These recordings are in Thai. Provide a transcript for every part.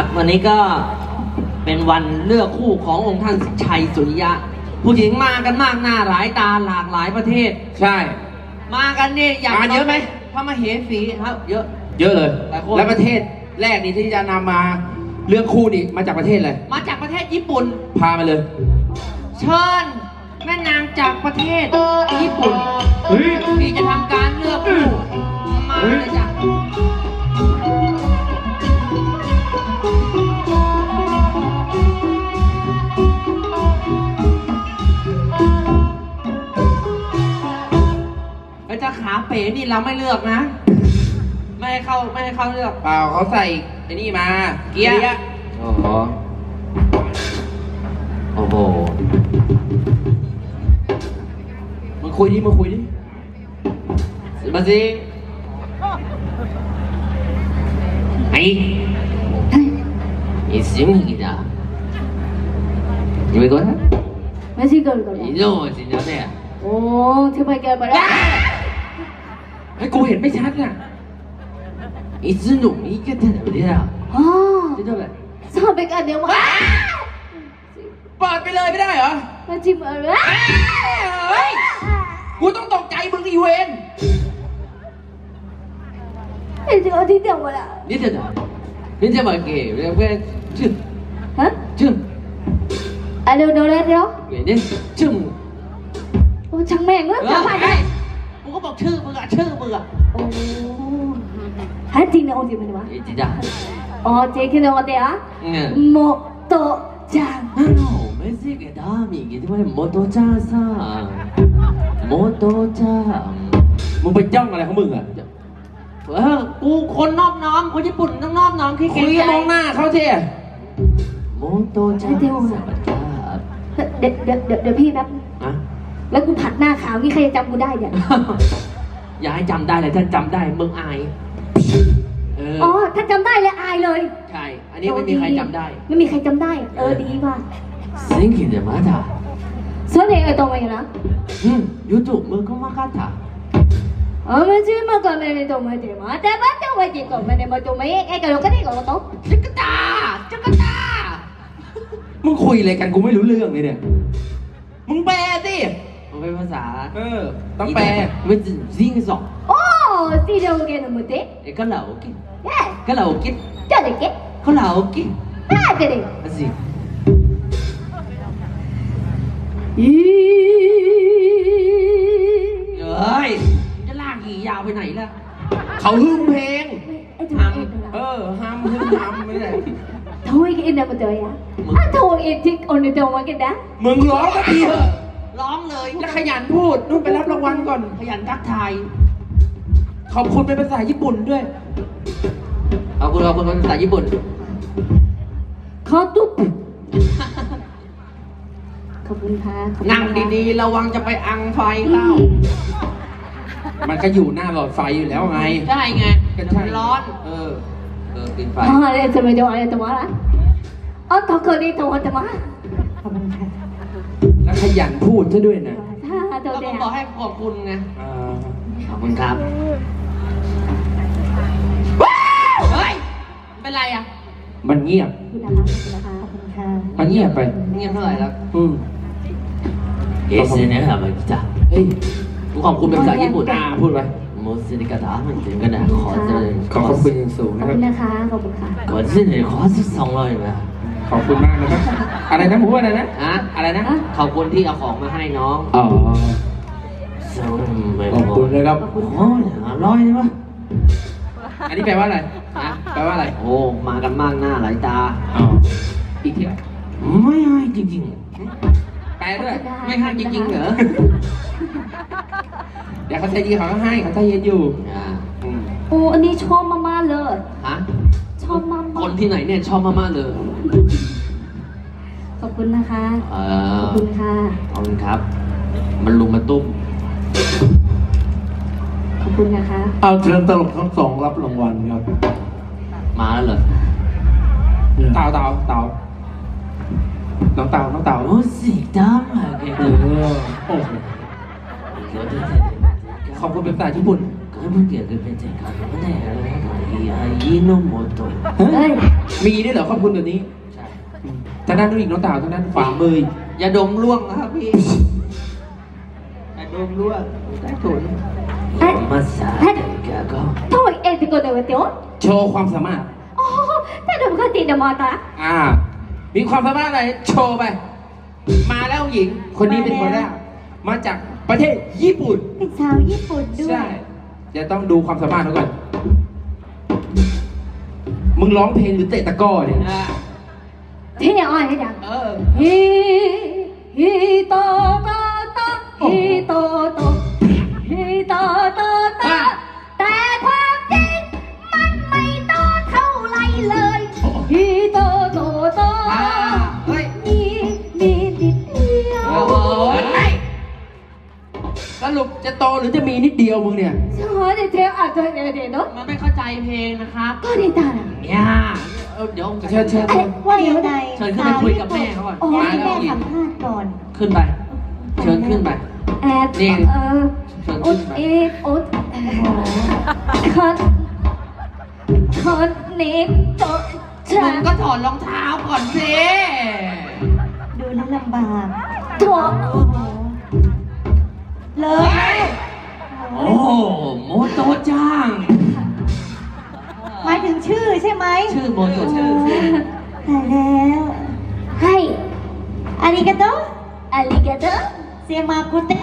ครับ วันนี้ก็เป็นวันเลือกคู่ขององค์ท่านชัยสุริยะ ผู้หญิงมากันมากหน้าหลายตาหลากหลายประเทศ ใช่ มากันเนี่ยอยากมาเยอะไหม พระมเหสีครับ เยอะ เยอะเลย หลายคน และประเทศแรกนี่ที่จะนำมาเรื่องคู่นี่มาจากประเทศอะไรมาจากประเทศญี่ปุ่น พามาเลย เชิญแม่นางจากประเทศญี่ปุ่น เฮ้ย ที่จะทำการเลือกคู่มาเลยจ้ะาขาเป๋นี่เราไม่เลือกนะ ไม่ให้เข้าไม่ให้เข้าเลือกเปล่าเขาใส่ไอ้นี่มา เกียร์ อ๋อ โอ้โหมาคุยดิมาคุยดิมาสิไอ้ไอ้เสียงกีตาร์ยังไม่ก่อนนะ ไม่ใช่เกินก่อนเนี่ยโอ้이놈 진짜 네. 오, 제발 깨봐 라. ไอ้กูเห็นไม่ชัดอะอีสนุ่มอีกแค่เถอะเนี่ยอ๋อจะทำแบบชอบไปกันเดียวมาเปิดไปเลยไม่ได้เหรอมาจิ้มเออเฮ้ยกูต้องตกใจมึงอีเวนเอ้เจ้าที่เดียวมาละนี่เถอะนี่จะมาเก็บแล้วก็ชื่อฮะชื่ออะไรเดี๋ยวเดียวเดี๋ยวเนี่ยชื่อโอ้ช่างแม่งเล้ยผ่านไป ก็บอกชื่อมึงอะชื่อมึงอะโอ้แท้จริงนะโอจิมันวะจริงจ้าอ๋อเจ๊คือว่าเดี๋ยวเนี่ยโมโตจังไม่ใช่แกดามีกี่ที่ว่าโมโตจังซ่าโมโตจังมึงไปจ้องอะไรของมึงอะเออกูคนนอบน้อมคนญี่ปุ่นต้องนอบน้อมที่เก่งคุยมองหน้าเขาเจ๊โมโตจังเดี๋ยวเดี๋ยวเดี๋ยวพี่แป๊บ แล้วกูผัดหน้าขาวนี่ใครจะจำกูได้เนี่ย อย่าให้จำได้เลยถ้าจำได้มึงอาย เออ อ๋อ ถ้าจำได้เลยอายเลยใช่ อันนี้ไม่มีใครจำได้ ไม่มีใครจำได้ เออ ดีว่ะสิ่งที่จะมาถ้าเสื้อเด็กไอ้ตรงไหนนะยูทูบมึงก็มากาถ้าเออมันชื่อมาก่อนไม่ได้ตรงไม่ได้มาแต่บ้าตรงไว้จีก่อนไม่ได้มาตรงไม่ไอ้กระโดดก็ได้ก่อนโต๊ะจักรตาจักรตามึงคุยอะไรกันกูไม่รู้เรื่องเลยเนี่ย มึงแปลสิ มัเป็นภาษาเออ ต้องแปล มันจะซิงสอง 오, 시려오게는 못 해? เอ้ยก็เหล่ากิน 예, ก็เหล่ากิน 저렇게 ก็เหล่ากิน 아들이 อะสิ 이... เอ้ยจะลากหียาวไปไหนล่ะ เขาฮึมเพลงฮัมเอ,อฮัมฮึมฮัมไม่ได้ทุกอินเดอร์มาเจออะ게있나 보다 야. 아, 더위게 직 오늘 더위게 다. มาเกิดนะมึงร้องก็กทีเถอะ ร้องเลยแล้วขยันพูดนู่นไปรับรางวัลก่อน ขยันทักทาย ขอบคุณเป็นภาษาญี่ปุ่นด้วยเอาคุณเอาคุณเป็นภาษาญี่ปุ่นขอตุ๊บขอบคุณค่ะนั่งดีๆ ระวังจะไปอังไฟเข้ามันก็อยู่หน้าหลอดไฟอยู่แล้วไง ใช่ไงก็ใช่มันร้อน เออ เออกินไฟอ๋ออะไรจะไม่ได้อะไรตัวละอ๋อทอกนี่ตัวตัวมาขอบคุณค่ะ แล้วขยันพูดซะด้วยนะถ้าตัวก็เดีต้ยองบอกให้ขอบคุณไงอ่าขอบคุณครับเฮ้ยเป็นไรอะมันเงียบ คุณนะคะขอบคุณนะคะขอบคุณค่ะมันเงียบไป เงียบเท่าไหร่แล้วอืม เอสเนอร์มาจ้ะเฮ้ยกูขอบคุณเป็นภาษาญี่ปุ่นอ่าพูดไป โมซินิกาตามันถึงกันนะขอเจริญขอขอบคุณอย่างสูงขอบนะครับคุณนะคะขอบคุณค่ะ ขอเจริญขอสิบสองร้อยนะ ขอบคุณมากนะครับอะไรนะหมูอะไรนะอะอะไรนะขอบคุณที่เอาของมาให้น้องอ๋อส่งไปขอบคุณนะครับโอ้โหอร่อยเลยวะอันนี้แปลว่าอะไรฮะแปลว่าอะไร โอ้ มากันมากหน้าหลายตาอ๋ออีกทีละไม่ให้จริงแปลด้วยๆไม่ให้จริงๆเหรอเดี๋ยวเขาใจดีเขาก็ให้เขาใจเย็นอยู่อ่าอืมโอ้ อันนี้ชอบมากๆเลย ฮะช อบมากคนที่ไหนเนี่ยชอบมากๆเลย ขอบคุณนะคะ เอขออบคุณค่ะ ขอบคุณครับ มันลุมมาตุ้ม ขอบคุณนะคะ เอาเชิญตลกทั้งสองรับรางวัลครับมาแล้วเหรอเต่าเต่าเต่าน้องเต่าน้องเต่าโอ้สิดำอะแกเอเกิดอโอ้โหขอบคุณเป็นภาษาญี่ปุ่นก็เพิ่งเกิดเป็นเจ็ดกันไม่ได้อะไรอายิ ยิโนโมโตมีด้วยเหรอขอบคุณแบบนี้ท่ทานั้านนู้นอีกน้องเต่าทางด้นฝ่ามืออย่าดมล่วงนะครับพี่อย่าดมล่วงใต่ถุนมาสาแกก็โถ่เอติโกเดวเตียวโชว์ความสามารถโอ้แต่ดมก็ติเดมอตะอ่า มีความสามารถอะไรโชว์ไป มาแล้วหญิง คนนี้เป็นคนแรกมาจากประเทศญี่ปุ่น เป็นชาวญี่ปุ่นด้วย ใช่ จะต้องดูความสามารถเขาก่อน มึงร้องเพลงหรือเตะตะก้อเนี่ยเนี่ยอ่อนให้ดังฮิฮิโตโตโตฮิโตโตุปจะโตหรือจะมีนิดเดียวมึงเนี่ยใช่ไหมเดทอาจ저한테대화도 해야 되 노? มันไม่เข้าใจเพลงนะครับ 꺼리 따 라. เนี่ยเดี๋ยวเชิญเชิญ ว่าเดี๋ยวใเชิญขึ้นไปคุยกับแม่เขาก่อนอให้แม่สัมภาษณ์ก่อน ขึ้นไป เชิญขึ้นไป แอบนี่ เออเชิญอขึ้นไป เอดอดเคอนคอนนิกโตะฉัมึนงก็ถอดรองเท้าก่อนสิดูน้ำลำบาก ถั่ว เลเฮ้ยยโอ้โหโมโตจ้าง หมายถึงชื่อใช่ไหมชื่อโมโตชื่อชื่อตายแล้วให้อาริกาโตอาริกาโตเซียมากุเตะ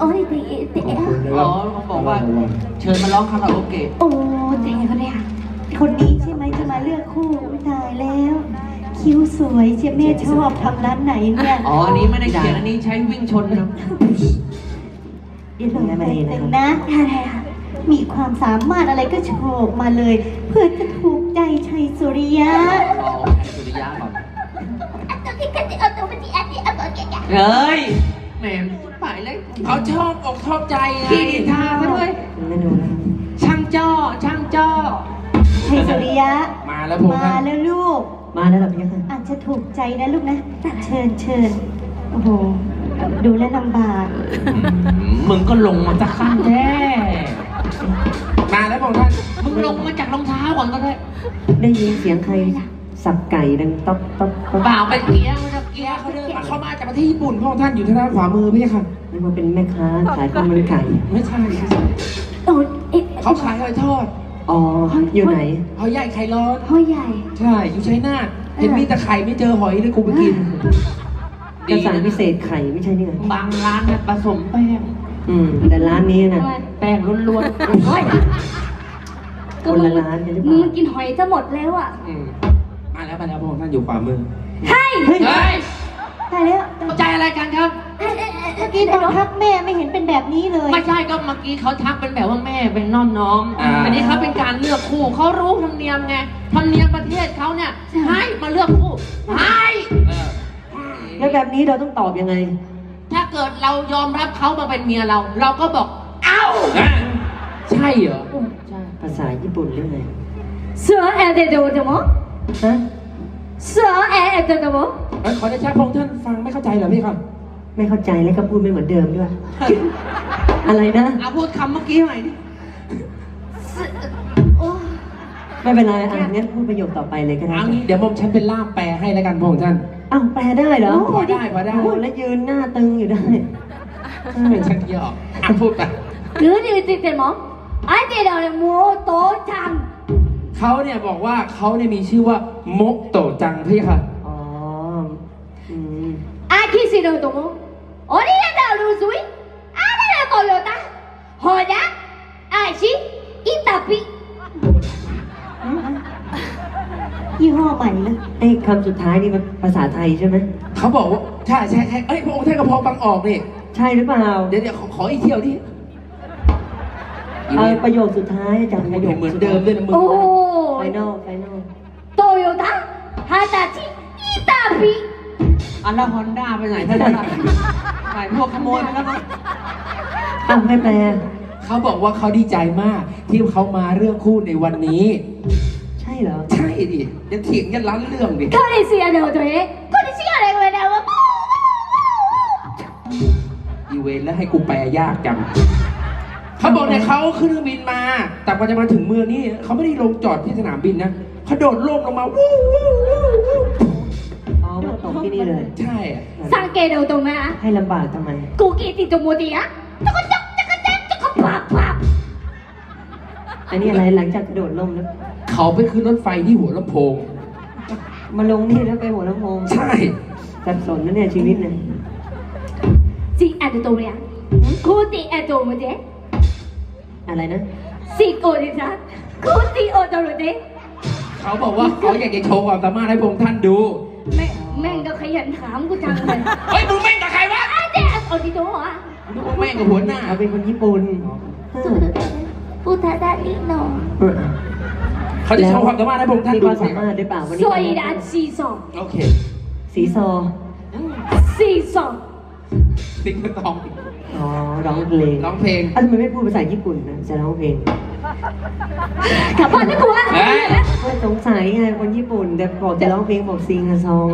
โอ้ยเตะเตะอ๋อเขาบอกว่า เชิญมาร้องคาราโอเกะโอ้เตะเขาเลยอะคนนี้ใช่ไหมจะมาเลือกคู่อุ๊ยตายแล้ว คิ้วสวยเชียแม่ชอบทำร้านไหนเนี่ยอ๋ออันนี้ไม่ได้เขียนอันนี้ใช้วิ่งชนครับ เดี๋ยวเราไปแต่งนะอะไรอะมีความสามารถอะไรก็โชว์มาเลย เพื่อจะถูกใจชัยสุริยะอ๋อแทนสุริยะก่อนเฮ้ยแหมพูดไปเลยเขาชอบอกชอบใจไงขี้ดินทาซะด้วยไม่ดูนะช่างจ้อช่างจ้อชัยสุริยะ มาแล้วผมมาแล้วลูก มาแล้วเหรอพี่ค่ะอาจจะถูกใจนะลูกนะ เชิญเชิญโอ้โห ดูแลวลำบาก มึงก็ลงมาจากขั้นแท้มาแล้วผมท่านมึงลงมาจากรองเท้าก่อนก็ได้ ได้ยินเสียงใครสับไก่ดังต๊อกต๊อกต๊อกเปล่าไปเกียร์มันจะเกียร์เขาเขาเดิเดินนมามาเขามาจากประเทศญี่ปุ่นพระองค์ท่านอยู่ทางด้านขวามือพี่ค่ะนึกว่าเป็นแม่ค้าขายข้าวมันไก่ไม่ใช่ไม่ใช่โอ้เอ๊ะเขาขายหอยทอด อ๋อ อยู่ไหน หอยใหญ่ไข่ร้อน พ่อใหญ่ ใช่ อยู่ชัยนาทเห็นมีแต่ไข่ไม่เจอหอยเลยกูไปกินกระสานพิเศษไข่ไม่ใช่เนี่ย บางร้านเนี่ยผสมแป้ง อืม แต่ร้านนี้นะแป้งล้วนเฮ้ย คนละร้านกันหรือเปมึล่างกินหอยจะหมดแล้วอะอืมมาแล้วมาแล้วพระองค์ท่านอยู่ขวามือให้เฮ้ยๆเฮ้ยตายแล้ว เข้าใจอะไรกันครับ เมื่อกี้ตอนทักแม่ไม่เห็นเป็นแบบนี้เลยไม่ใช่ก็เมื่อกี้เขาทักเป็นแบบว่าแม่เป็นน้อมน้องอ่า อันนี้เขาเป็นการเลือกคู่เขารู้ธรรมเนียมไงธรรมเนียมประเทศเขาเนี่ยให้มาเลือกคู่ให้เออแล้วแบบนี้เราต้องตอบยังไง ถ้าเกิดเรายอมรับเขามาเป็นเมียเรา เราก็บอก เอ้าใช่เหรอใช่ ภาษาญี่ปุ่นเรื่องไงเสือแอร์เดโดเดโมฮะเสือแอร์เดโดโม เอ้ยขอได้ชัพระองค์ท่านฟังไม่เข้าใจเหรอพี่ครับ ไม่เข้าใจแล้วก็พูดไม่เหมือนเดิมด้วย อะไรนะเอาพูดคำเมื่อกี้ใหม่ดิไม่เป็นไรอะงั้นพูดประโยคต่อไปเลยก็ได้เอางี้เดี๋ยวผมฉันเป็นล่ามแปลให้แล้วกันพระองค์ท่าน อ้าวแปลได้เหรอพอได้พอได้ โอ้แล้วยืนหน้าตึงอยู่ได้เป็นชักยอกอะพูดไป หรือที่ติดเดโมไอเดโดเดโมโตจัง เขาเนี่ยบอกว่าเขาเนี่ยมีชื่อว่ามกโตจังพี่ค่ะ อ๋ออืมอาคิซิโดโดโมโอริยาดาลูซุยอาดาดาโตโยต้าฮอดาอาชิอิตาปิยี่ห้อใหม่เลยไอ้คำสุดท้ายนี่มันภาษาไทยใช่ไหมเขาบอกว่าใช่ใช่ใช่เอ้ยพระองค์ท่านก็พอฟังออกนี่ใช่หรือเปล่าเดี๋ยวเดี๋ยวขอขออีกเที่ยวดิเอาประโยคสุดท้ายจำประโยคเหมือนเดิมด้วยนะมึง โอ้ไฟนอลไฟนอลโอันแล้วฮอนด้าไปไหนท่านล่ะไหนพวกขโมยไปแล้วมั้ง อ้าวไม่แปล เขาบอกว่าเขาดีใจมาก ที่เขามาเรื่องคู่ในวันนี้ ใช่เหรอ ใช่ดิจะเถียงกันล้านเรื่องดิ これしやでおとえこれしやでおとえ อีเวนต์แล้วให้กูแปลยากจัง เขาบอกเนี่ยเขาขึ้นเครื่องบินมา แต่กว่าจะมาถึงเมืองนี้เขาไม่ได้ลงจอดที่สนามบินนะเขาโดดร่มลงมาวู้วู้วู้ วู้อ๋อมาตกที่นี่เลย ใช่อะสังเกตเอาตรงนะให้ลำบากทำไม กูกีติดตรงโมดีอะจักรจักจักรจักจักรปับปับอันนี้อะไรหลังจากกระโดดล่มแล้ว เขาไปขึ้นรถไฟที่หัวลำโพง มาลงนี่แล้วไปหัวลำโพงใช่ สับสนนะเนี่ยชีวิตเนี่ยจีแอดตรงเนี้ยกูตีแอดตรงโมดีอะไรนะสิโกดิจ้ะกูตีโอตรงโมดีเขาบอกว่าเขาอยากจะโชว์ความสามารถให้พวกท่านดูแม่ แม่งก็ขยันถามกูจังเลยเฮ้ยมึงแม่งกับใครวะไอ้เด็กโอดิโตะนึกว่าแม่งกับหัวหน้าเขาเป็นคนญี่ปุ่นเออพูดได้นิดหน่อยเออเขาจะโชว์ความสามารถให้พวกท่านมีดูความสามารถด้วยเปล่าวันนี้สวยดันซีซองโอเคสีซอซีซองติ๊กตอง อ๋อร้องเพลงร้องเพลงอะทำไมไม่พูดภาษาญี่ปุ่นนะจะร้องเพลงกลับบ้านดีกว่าเฮ้ยไม่สงสัยไงคนญี่ปุ่นแต่บอกจะร้องเพลงบอกซิงอะซอง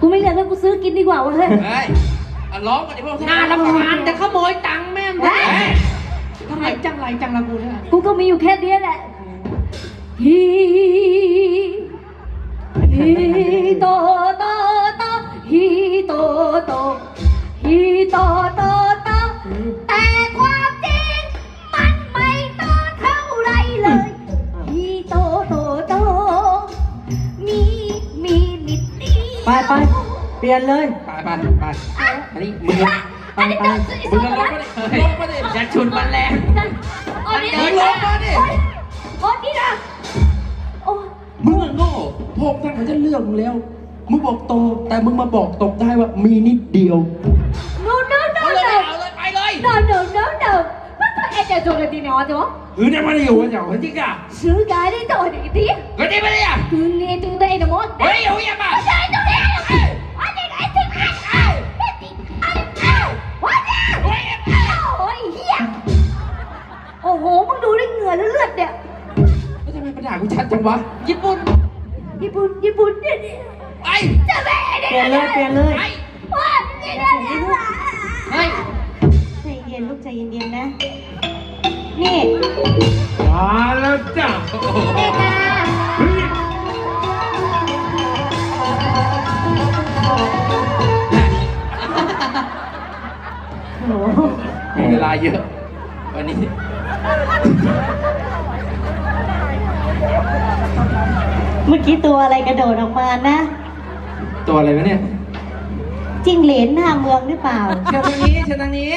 กูไม่เรียนแล้วกูซื้อกินดีกว่าเว้ยเฮ้ยอะร้องกันดิพวกท่านน่ารำคาญจะขโมยตังค์แม่งเฮ้ยทำไมจังไรจังละกูเนี่ยกูก็มีอยู่แค่เนี้ยแหละฮีฮีโตโตโตฮีโตโตฮีโตโตโต แต่ความจริงมันไม่โตเท่าไรเลยฮีโตโตโต มีมีนิดเดียวไปไปเปลี่ยนเลยไปไปไปอันนี้มึงอะอันนี้ไปต้องมึงอะลงมาดิลงมาดิอย่าชุนมันแรงอันนี้มึงลงมาดิโอ้นี่นะโอ้มึงอะโง่พวกท่านเขาจะเลือกมึงแล้ว มึงบอกโต แต่มึงมาบอกตกได้ว่ามีนิดเดียว 也做个电话做，有点嘛的有我讲，我这个，暑假ย做的的，我这边的呀，对的对的的我，我有呀嘛，我想做的呀，我ยเ爱听爱爱，我这爱爱，我这我也我一样，โอ้โหมึงดูได้เหงื่อแล้วเลือดเนี่ยแล้วทำไมปัญหากูชัดจังวะญี่ปุ่นญี่ปุ่นญี่ปุ่นเนี่ยไอ้จะไปเปลี่ยนเลยเปลี่ยนเลยว้าไม่ได้แล้วเฮ้ยใจเย็นลูกใจเย็นๆนะ นี่มาแล้วจ้ะเอกาโอ้โหมีเวลาเยอะวันนี้ เมื่อกี้ตัวอะไรกระโดดออกมานะ ตัวอะไรวะเนี่ย จิ้งเหลนหน้าเมืองหรือเปล่า เชิญทางนี้เชิญทางนี้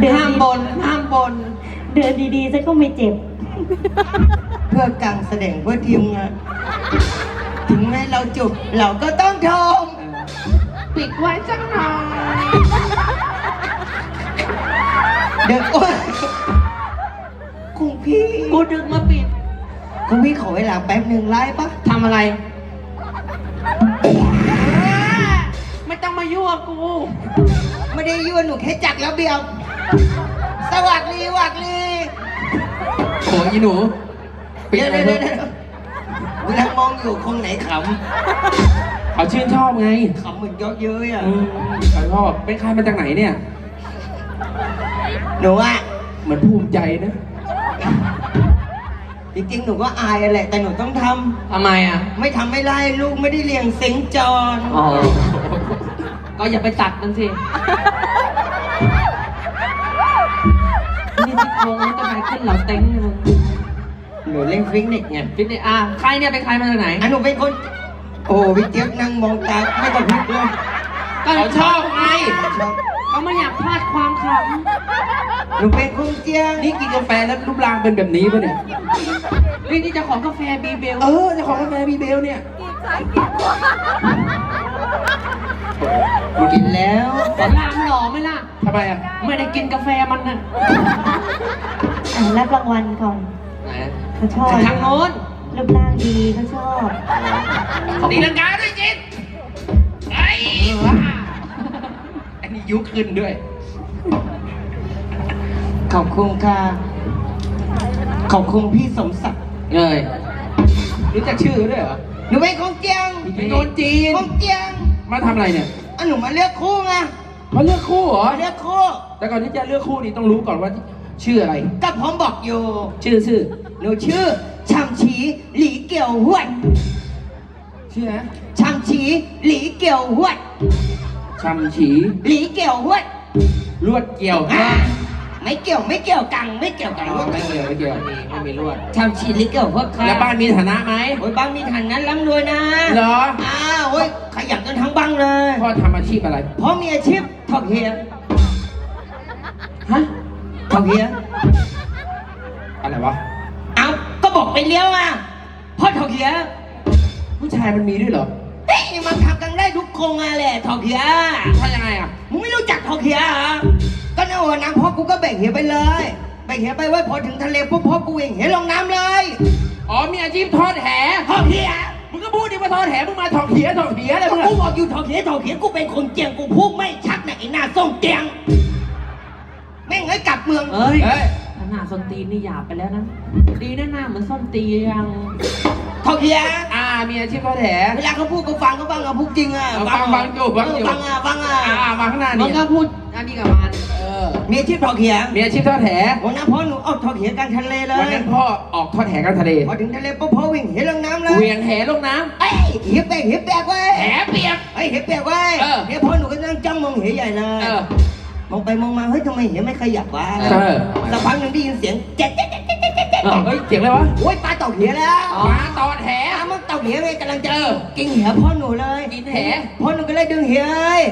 เดินห้ามบนห้ามบนเดินดีๆซะก็ไม่เจ็บ เพื่อการแสดงเพื่อทีมงานถึงแม้เราจบเราก็ต้องทมปิดไว้สักหน่อยเดี๋ยวโอ๊ยคุณพี่กูดึงมาปิด คุณพี่ขอเวลาแป๊บหนึ่งไล่ปะทำอะไรไม่ต้องมายั่วกู ไม่ได้ยั่วหนูแค่จัดระเบียบสวัสดีสวัสดีโอ้ยอีหนูปิดเดี๋ยวอะไรเดี๋ยวเถเดี๋ยวอะเวลามองอยู่คงไหนขเขาชื่นชอบไงำขำเหมือนเยอะเย้ยอะ อืมเขาชอบเป็นใครมาจากไหนเนี่ย หนูอะ เหมือนภูมิใจนะจริงๆ หนูก็อายอะแหละ แต่หนูต้องททำไมอะำไม่ทำไม่ได้ลูกไม่ได้เลี้ยงเซ็งจอน อ๋อ ก็อย่าไปตัดมันสินี่ที่โครงมันจะไปขึ้นเหล่าเต็งเลยมึงหนูเล่นฟิกนิกไงฟิตเนสอะใครเนี่ยเป็นใครมาจากไหนอันหนูเป็นคน โอ้พี่เจี๊ยบนั่งมองตาไม่กระพริบเลยก็เขาชอบไงชอบเขาไม่อยากพลาดความขหนูเป็นคนเจียงนี่กินกาแฟแล้วรูปร่างเป็นแบบนี้ปะเนี่ยำนี่นี่เจะของกาแฟบีเบล เออเจ้าของกาแฟบีเบลเนี่ย กินแล้ว สอนรามหล่อไหมล่ะ ทำไมอะไม่ได้กินกาแฟมันน่ะอะรับรางวัลก่อนไหนเขาชอบทางโน้นรูปร่างดีเขาชอบ ตีลังกาด้วยจิตไอ้ว้าอันนี้ยุขึ้นด้วย ขอบคุณค่ะขอบคุณพี่สมศักดิ์เงยรู้จักชื่อด้วยเหรอหนูเป็นคนเจียงเป็นคนจีนคนเจียง มาทำอะไรเนี่ยอันหนูมาเลือกคู่ไงมาเลือกคู่เหรอเรียกคู่แต่ก่อนที่จะเลือกคู่นี่ต้องรู้ก่อนว่าชื่ออะไร ก็ผมบอกอยู่ ชื่อชื่อ หนูชื่อช่ำฉีหลีเกี่ยวหวดชื่อนะช่ำฉีหลีเกี่ยวหวดชัมฉีหลีเกี่ยวหวดลวดเกี่ยว อ่า ไม่เกี่ยวไม่เกี่ยวกังไม่เกี่ยวกังอ๋อไม่เกี่ยวไม่เกี่ยวไม่มีลวดช่ำฉีหลีเกี่ยวหวดค่ะแล้วบ้านมีฐานะไหมโอ้ยบ้างมีฐานนั้นร่ำรวยนะเหรออ้าวโอ้ยขยันกันทั้งบ้างเลยพ่อทำอาชีพอะไรเพราะมีอาชีพถอกเฮียฮะถอกเฮียอะไรวะเอาก็บอกไปเลี้ยวอะเพ่อถอกเฮียผู้ชายมันมีด้วยเหรอเฮ้ยมันทำกันได้ทุกโครงงานแหละถอกเฮียทำยังไงอะมึงไม่รู้จักถอกเฮียเหรอ ก็ในวันนั้นพ่อกูก็แบ่งเฮียไปเลย แบ่งเฮียไปไว้พอถึงทะเลปุ๊บพ่อกูเองเฮียลงน้ำเลยอ๋อมีอาชีพทอดแหถอกเฮียมึงก็พูดดิว่าทอดแหมึงมาถอกเหียถอกเหียอะไรก็มึงกูอะบอกอยู่ถอกเฮียถอกเฮียกูเป็นคนเจียงกูพูดไม่ชัดนะไอ้หน้าส่งเตียงแม่งไอ้กลับเมืองเอ้ยเฮ้ยขนาดส้นตีนนี่หยาบไปแล้วนะ ดีแน่หน้าเหมือนส้นตียังถอกเฮียอ่ามีอาชีพทอดแหเวลาเขาพูดก็ฟังก็ฟังอะพูดจริงอะเอาฟังฟังอยู่ฟังอยู่เฟังอะฟังอะอ่ามาข้างหน้ามึนี่งก็พูดอันนี้กับมันเออมีอาชีพถอกเฮียมีอาชีพทอดแหวันนั้นพ่อหนูออกถอกเหียกลางทะเลเลวันยนั้นพ่อออกทอดแหกลางทะเลพอถึงทะเลปุ๊บพ่อวิ่งเหียลงน้ำเลยเหวียงแหลงน้เอ้ยเหียแปลกเหียแปลกเว้ยำแหเปียกเฮ้ยเหียแปลกเว้ยเออ เนี่ยพ่อหนูก็นั่งจ้องมองเหียใหญ่เลยเออมองไปมองมาเฮ้ยทำไมเหียไม่ขยับวะเออ สักพักหนึ่งได้ยินเสียงเจ๊ะเจ๊ะเจ๊ะเจ๊ะเจ๊ะเจ๊ะเจ๊ะเฮ้ยเสียงอะไรวะโอ้ยปลาตอกเหียแล้ว มาตอดแหปลามันตอกเหียเลยกำลังจะเออกินเหียพ่อหนูเลยกินแห พ่อหนูก็เลยดึงเหียเอ้ย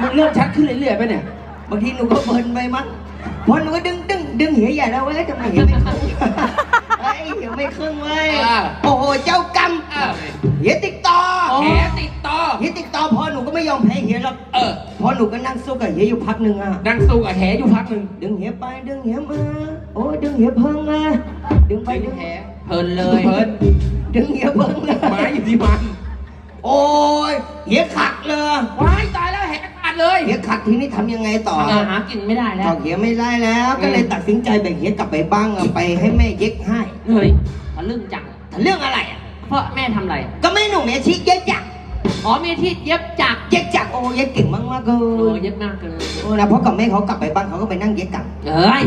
มึงเริ่มชัดขึ้นเรื่อยๆไปเนี่ย บางทีหนูก็เพลินไปมั้งพ่อหนูก็ดึงดึงดึงเหียใหญ่แล้วเว้ยทำไมเหียไม่ขึ้นเฮ้ยเหียไม่ขึ้นเว้ย อ่า โอ้โห เจ้ากรรมเออเฮียติดต่อแหติดต่อเฮียติดต่อพอหนูก็ไม่ยอมแพ้เฮียหรอกเออ พอหนูก็นั่งสู้กับเฮียอยู่พักหนึ่งอะ นั่งสู้กับแหอยู่พักหนึ่งดึงเฮียไปดึงเฮียมา โอ้ยดึงเฮียเพิ่งมาดึงไปดึงแหเพลินเลยเพลินดึงเฮียเพิ่งเลย ไม้อยู่ที่มันโอ้ยเฮียขัดเลย ว้ายตายแล้วแหขาด เลยเฮียขัดทีนี้ทำยังไงต่อเออหากินไม่ได้แล้ต่วอเฮียไม่ได้แล้ว ก็เลยตัดสินใจแบ่งเฮียกลับไปบ้างอะไปให้แม่เย็กให้เฮ้ยทะลึ่งจัง แต่เรื่องอะไรอะเพราะแม่ทำอะไร ก็ไม่หนุ่มแม่ชี้เย็กจักอ๋อมีที่เย็บจักรเย็กจักโอ้เย็กเก่งมากมากๆเลโอ้ยเย็บมากเกินโอ้นะเพราะกับแม่เขากลับไปบ้านเขาก็ไปนั่งเย็กกัน เอ้ย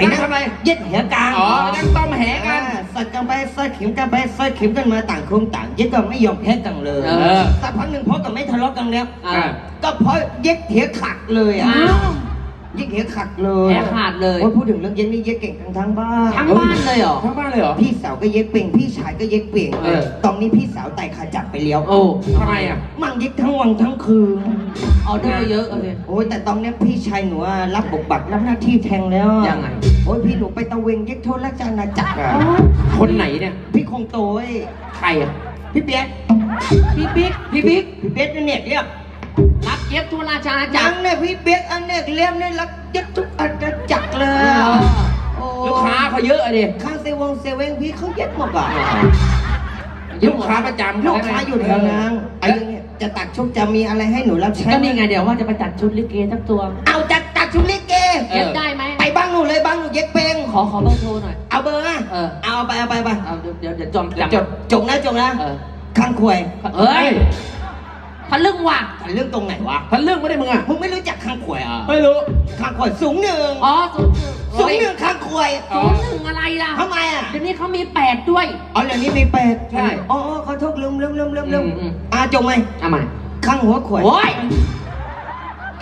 ไปนั่งทำอะไรเย็ดเหียกลางอ๋อนั่งต้มแหกันสัดกันไปสัดเข็มกันไปสัดเข็มกันมาต่างคนต่างเย็ดก็ไม่ยอมแพ้กันเลยเออสักพักหนึ่งพ่อกับแม่ทะเลาะกันแล้วอะก็เพราะเย็ดเหียขัดเลยอะอ้าว เย็ดเหียขัดเลยแหขาดเลย โอ้ยพูดถึงเรื่องเย็ดนี่เย็ดเก่งทั้งทั้งบ้านทั้งบ้านเลยเหรอ ทั้งบ้านเลยเหรอ พี่สาวก็เย็ดเป่งพี่ชายก็เย็ดเป่งเออ ตอนนี้พี่สาวไต่ขาจับไปแล้วโอ้ทำไมอะมั่งเย็ดทั้งวันทั้งคืน ออเดอร์เยอะเลย โอ้ยแต่ตอนนี้พี่ชายหนูอะรับบทบาทรับหน้าที่แทงแล้วอะยังไง โอ้ยพี่หนูไปตะเวนเย็ดโทษราชอาณาจักรอะคนไหนเนี่ย พี่คงโตเว้ยใครอะ พี่เปียกพี่บิ๊กพี่บิ๊กพี่เปียกเนี่ยเรียกรับเย็บทั่วราชอาณาจัจักงรเนี่ยพี่เปียกอัน เนี่ยเลี้ยมเนี่ยรักเย็ดทุกอาณาจักรเลยเออะอโอ้ลูกค้าเขาเยอะอะดิข้างเซเวงเซเว่นพี่เขาเย็ดหมดอะลูกค้าประจำลูกค้าอยู่แถวนั้นไอ้เรื่องเนี่ยจะตัดชุบจะมีอะไรให้หนูรับใช้ก็นี่ไงเดี๋ยวว่าจะไปตัดชุดลิเกทั้งตัว เอาจัดตัดชุบลิเก เย็บได้ไหมไปบ้างหนูเลยบ้างหนูเย็ดเพลงขอขอเบอร์โทรหน่อย เอาเบอร์อะเออ เอาไปเอาไปเอาไปเอาเดี๋ยวเดี๋ยวเดี๋ยวจอมจจำบจงนะจงนะเออข้างควย เอ้ย ทะลึ่งว่ะแต่เรื่องตรงไหนวะพันเรื่องไม่ได้มึงอะมึงไม่รู้จักข้างควยอะไม่รู้ข้างควยสูงหนึ่งอ๋อศูนย์หนึ่งสูงหนึ่งข้างควยอ๋อศูนย์หนึ่งอะไรล่ะทำไมอะเดี๋ยวนี้เขามีแปดด้วยอ๋อเดี๋ยวนี้มีเป็ดใช่อ๋อเขาโทษลืมลืมลืมลืมลืมอืมอืมอ่าจงไหมเอาใหม่ข้างหัวขวดโอ้ย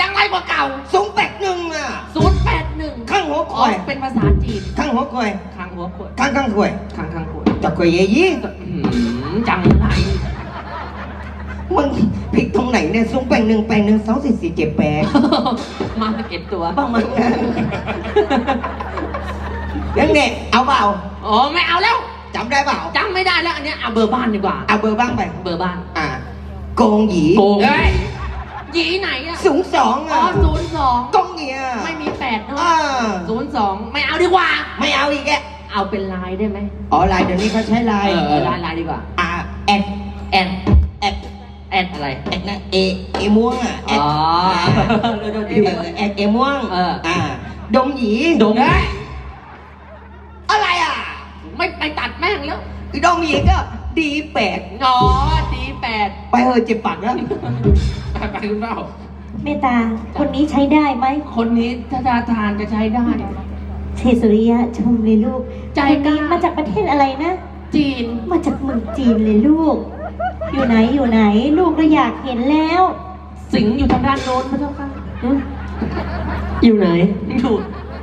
จังไรกว่าเก่าสูงแปดหนึ่งอะศูนย์แปดหนึ่งข้างหัวขอ๋อวดเป็นภาษาจีนข้างหัวขวดข้างหัวขวดข้างข้างขวดข้างข้างขวดจับขวดเยี่ยี่อื้อหือจังไรมึง ผิดตรงไหนเนี่ยสูงแปดหนึ่งแปดหนึ่งสองสี่สี่เจ็ดแปดมาเก็บตัว บ้างมันยังเนี่ยเอาเปล่าอ๋อไม่เอาแล้วจำได้เปล่าจำไม่ได้แล้วอันเนี้ยเอาเบอร์บ้านดีกว่าเอาเบอร์บ้างไปเบอร์บ้านอ่าโกงหยีโกงเฮ้ยหยีไหนอะสูงสองอ๋ออะศูนย์สองกงเหียไม่มีแปดเนาะอ่าศูนย์สองไม่เอาดีกว่า ไม่เอาอีกแกเอาเป็นลายได้ไหมอ๋อไลน์เดี๋ยวนี้เขาใช้ไลน์เออเออลายลายดีกว่าอ่าแอดแอน แอดแอนอะไร แอดนะเอเอม่วงอะแออ๋ดอเดี๋ยวเดี๋ยวเอเดี๋ยวอแอดเอม่วงเอออ่อ่าดงหยีดงเฮ้ยอะไรอะไม่ไปตัดแม่งแล้วดงหยีก็ดีแปดอ๋อดีแปดไปเถอะเจ็บปากแล้วไปไปไปคุณเป้าเมตตา คนนี้ใช้ได้ไหมคนนี้ถ้าทาทานจะใช้ได้ เชษสุริยะชมเลยลูกใจคนกล้านี้มาจากประเทศอะไรนะ จีน มาจากเมืองจีนเลยลูก อยู่ไหนอยู่ไหน ลูกเราอยากเห็นแล้ว สิงห์อยู่ทางด้านโน้นพระเจ้าค่ะอยู่ไหน อยู่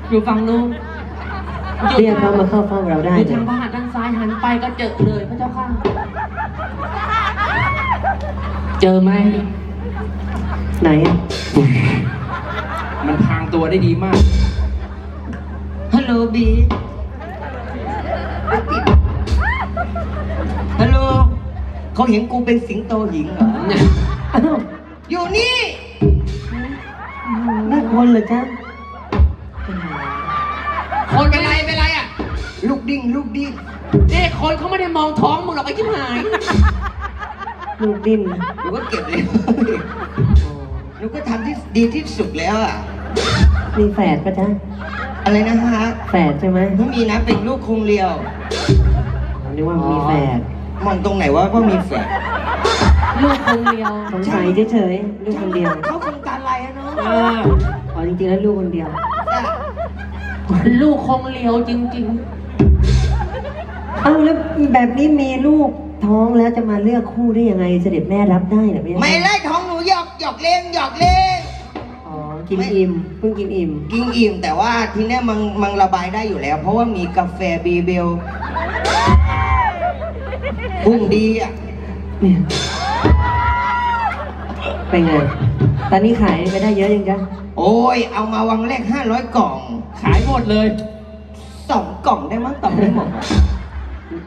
อยู่ฝั่งโน้นเรียกเขามาเข้าเฝ้าเราได้อยู่เลทายงบ้านด้านซ้ายหันไปก็เจอเลยพระเจ้าค่ะ เจอไหมไหนอะมันพรางตัวได้ดีมากฮัลโหลบี เขาเห็นกูเป็นสิงโตหญิงเหรอเนี่ยอ้าวอยู่นี่นี่คนเหรอจ๊ะคนเป็นไรเป็นไรอะ ลูกดิ้งลูกดิ้งนี่คนเขาไม่ได้มองท้องมึงหรอกไอ้ชิบหาย ลูกดิ้นหนูก็เก็บเลยหนูก็ทำที่ดีที่สุดแล้วอะ มีแฝดปะจ๊ะอะไรนะฮะแฝดใช่ไหมไม่มีนะเป็นลูกคงเรียวผมนึกว่ามีแฝด มองตรงไหนว่าว่ามีแฝดลูกคนเดียวสงสัยเฉยๆลูกคนเดียวเขาคงการอะไรอะเนาะเอออ๋อจริงๆแล้วลูกคนเดียว จ้ะลูกคงเลียวจริง เอ้าแล้วแบบนี้มีลูกท้องแล้วจะมาเลือกคู่ได้ยังไงเสด็จแม่รับได้เหรอพี่ไม่ไล่ท้องหนูหยอกหยอกเล่นหยอกเล่น อ๋อกินอิ่มเพิ่งกินอิ่มกินอิ่มแต่ว่าทีเนี้ยมันมันระบายได้อยู่แล้ว เพราะว่ามีกาแฟบีเบล พุ่งดีอะเนี่ยเป็นไง ตอนนี้ขายไปได้เยอะยังจ๊ะโอ้ย เอามาวังแรกห้าร้อยกล่อง ขายหมดเลยสองกล่องได้มั้งต่อไม่หมด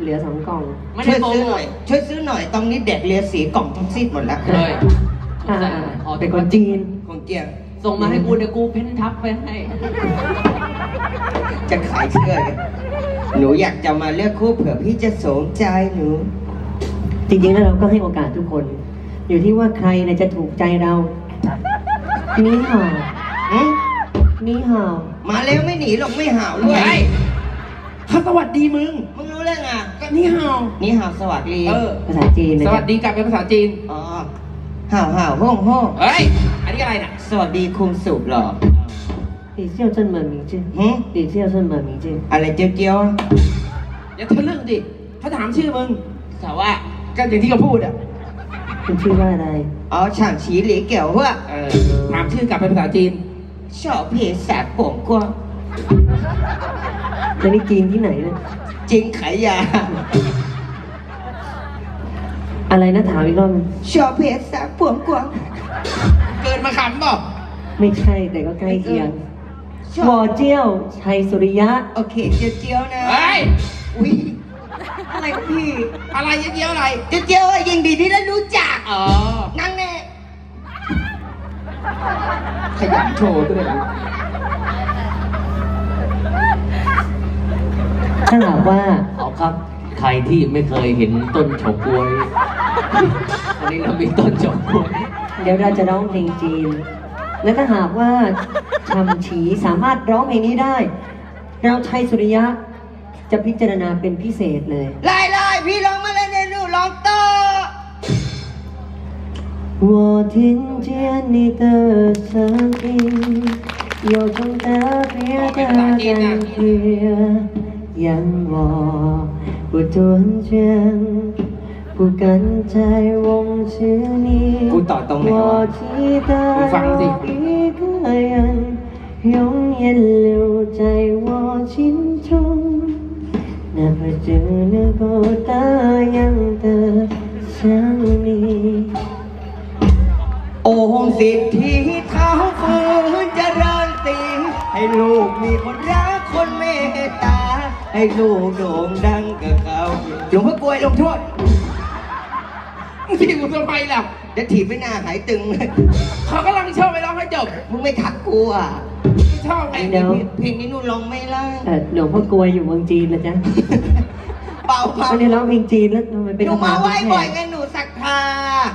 เหลือสองกล่องๆไม่ช่ได้วยโปรซื้อโมหน่ทอยช่วยซื้อหน่อย ตอนนี้แดกเรียสีกล่องทั้งซีดหมดแล้วเลยอ่าขอเป็นคนจีน ของเจียงส่งมาให้กูเดี๋ยวกูเพ้นทับไปให้ จะขายเชื่อกัน หนูอยากจะมาเลือกคู่เผื่อพี่จะสมใจหนู จริงๆแล้วเราก็ให้โอกาสทุกคน อยู่ที่ว่าใครเนี่ยจะถูกใจเรานี่ห่าวหึนี่ห่าวมาแล้วไม่หนีหรอกไม่ห่าวด้วยเฮ้ยเขาสวัสดีมึงมึงรู้เรื่องอะ ก็นี่เห่านี่ห่าวสวัสดีเออ ภาษาจีนนะสจ๊ะวัสดีกลับเป็นภาษาจีน อ๋อห่าวห่าวห้องห้องเฮ้ย อันนี้อะไรน่ะ สวัสดีคุงสุบเหรอ 你叫这么名字 หึ 你叫这么名字 อะไรเจียวเจียว อย่าทะลึ่งดิเขาถามชื่อมึง แต่ว่า ก็อย่างที่เขาพูดอ่ะ คุณชื่อว่าอะไร อ๋อฉางฉีหลีเกี่ยวเพื่อ เออ ถามชื่อกลับเป็นภาษาจีน ชอบเพศแสบป่วงกว่า แล้วนี่จีนที่ไหนเนี่ย จริงขายยา อะไรนะถามอีกรอบนึง ชอบเพศแสบป่วงกว่า เกินมาขำเปล่า ไม่ใช่แต่ก็ใกล้เคียง ชอ วบอเจี้ยว ชัยสุริยะ โอเคเจียวเจียวนะเฮ้ย อุ้ยอะไรของพี่ อะไรเยี่ยวๆอะไร เจียวเจียวอะยิงดีที่ได้รู้จักอ๋อนั่งแน่ขยันโชว์ด้วยนะถ้าหากว่าเอาครับ ใครที่ไม่เคยเห็นต้นเฉาก๊วยวันนี้เรามีต้นเฉาก๊วย เดี๋ยวเราจะร้องเพลงจีน และถ้าหากว่าชำฉีสามารถร้องเพลงนี้ได้ เราชัยสุริยะ จะพิจารณาเป็นพิเศษเลย ไล่ไล่พี่ลองมาเลยเนี่ยหนูลองต่อ 我听见你的声音，有种特别的感觉，让我不断 卷，不敢再忘记你。 กูต่อตรงไหนวะ 我记得有一个人永远留在我心中，哪怕只能够那样的想你。 โอ้งสิทธิเท้าฟื้นเจริญสีให้ลูกมีคนรักคนเมตตา ให้ลูกโด่งดังกับเขาหลวงพ่อกลวยลงโทษ มึงที่กูทำไมล่ะเดี๋ยวถีบไม่น่าหายตึงเลยเขากำลังชอบไปร้องให้จบมึงไม่ถักกูอะไม่ชอบไงเดี๋ยว เพลงนี้หนูร้องไม่ไล่เออหลวงพ่อกลวยอยู่เมืองจีนนะจ๊ะ เบาเบาไม่ได้ร้องเพลงจีนแล้วทำไมเป็นหนูทหมาไหว้แทนบ่อยไงหนูศรัทธา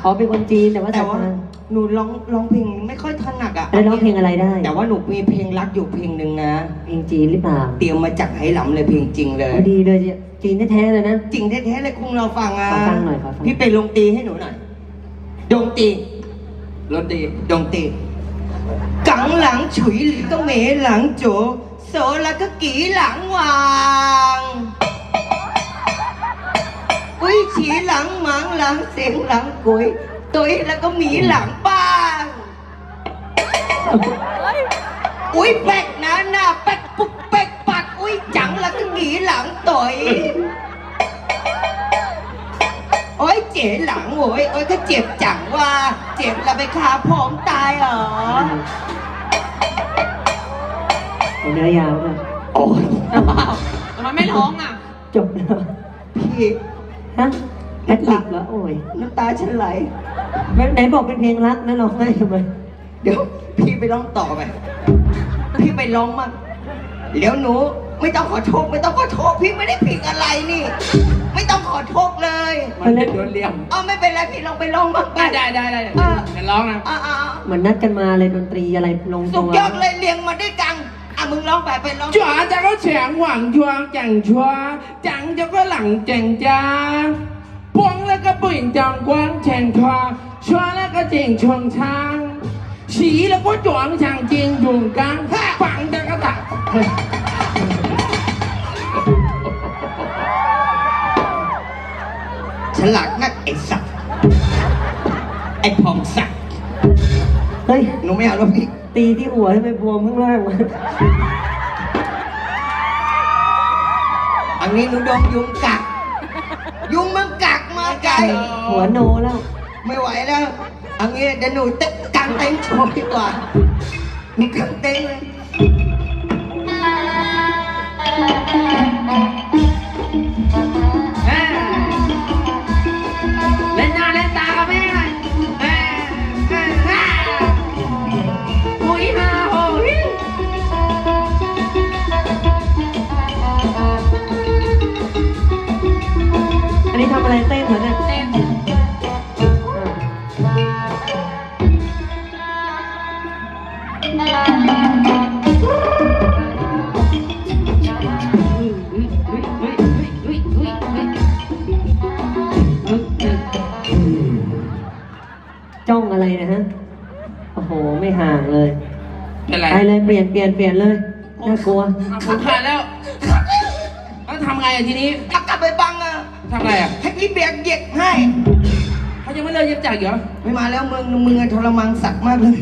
อ๋อเป็นคนจีนแต่ว่าแต่แต่ว่าว่าหนูร้องร้องเพลงไม่ค่อยถนัดอะแล้วร้องเพลงอะไรได้แต่ว่าหนูมีเพลงรักอยู่เพลงหนึ่งนะ เพลงจีนหรือเปล่าเตรียมมาจากไหหลำเลยเพลงจริงเลย พอดีเลยจีนแท้ๆเลยนะ จริงแท้ๆเลยคุณเราฟังอะขอฟังหน่อยขอฟัง พี่เป็นลงตีให้หนูหน่อยดงตีรถดีดงตีกังหลังฉุยหรือก็เมหลังโจโซแล้วก็กีหลังวาง อุ้ยฉีหลังหมังหลังเสียงหลังกุยตุยแล้วก็หมีหลังป้างอุ้ยแป๊กนะหน้าแป๊กปุ๊กแป๊กปัดอุ้ยจังแล้วก็หมีหลังต่อยโอ้ยเจ๋หลังโว้ยโอ้ยก็เจ็บจังว่า เจ็บแล้วไปคาพร้อมตายเหรอเอาเนื้อยาวเลยโอ้ยทำไมไม่ร้องอะ จบแล้วพี่ ฮะแพทริกเหรอโอ้ยน้ำตาฉันไหล ไหนบอกเป็นเพลงรักนะร้องไห้ทำไมเดี๋ยวพี่ไปร้องต่อไป พี่ไปร้องมั่งเดี๋ยวหนู ไม่ต้องขอโทษไม่ต้องขอโทษพี่ไม่ได้ผิดอะไรนี่ ไม่ต้องขอโทษเลยมันเป็นโดนเลี้ยงเอาไม่เป็นไรพี่ลองไปร้องมั่งไปได้ได้ได้ได้เออเดี๋ยวร้องนะอ่าอ่าเหมือนนัดกันมาเลยดนตรีอะไรลงสุตัดวยอดเลยเรียงมาด้วยกันอ่ะมึงร้องไปไปร้องจ๋าจะก็แฉงหวังชัวจังชัวจังจะก็หลังแจงจ้าพวงแล้วก็ปุ่นจังกวางแฉงชัวชัวแล้วก็เจงชวงช้างฉีแล้วก็จวงช่างจริงอยู่กลางฝังจะกระตักฉลาดนักไอ้สัตว์ไอ้พองสัตว์เฮ้ยหนูไม่เอาแล้วพี่ ตีที่หัวให้ไปบวมข้างล่างวะอันนี้หนูโดนยุงกัด ยุงมันกัดมาไกลหัวโนแล้ว ไม่ไหวแล้ว อันนี้เดี๋ยวหนูเต้นกางเต็นท์โชว์ดีกว่าหนี่กางเต็นท์เลยเอ้ ยเปลี่ยนเปลี่ยนเปลี่ยนเลยน่ากลัวผมผ่านแล้วแล้วทำไงอะทีนี้ถ้ากลับไปบังอะ ทำไงอะให้พี่เบียกเหย็กให้ เขายังไม่เลิกเย็บจักรเหรอไม่มาแล้วมึงมึงอะทรมานสัตว์มากเลย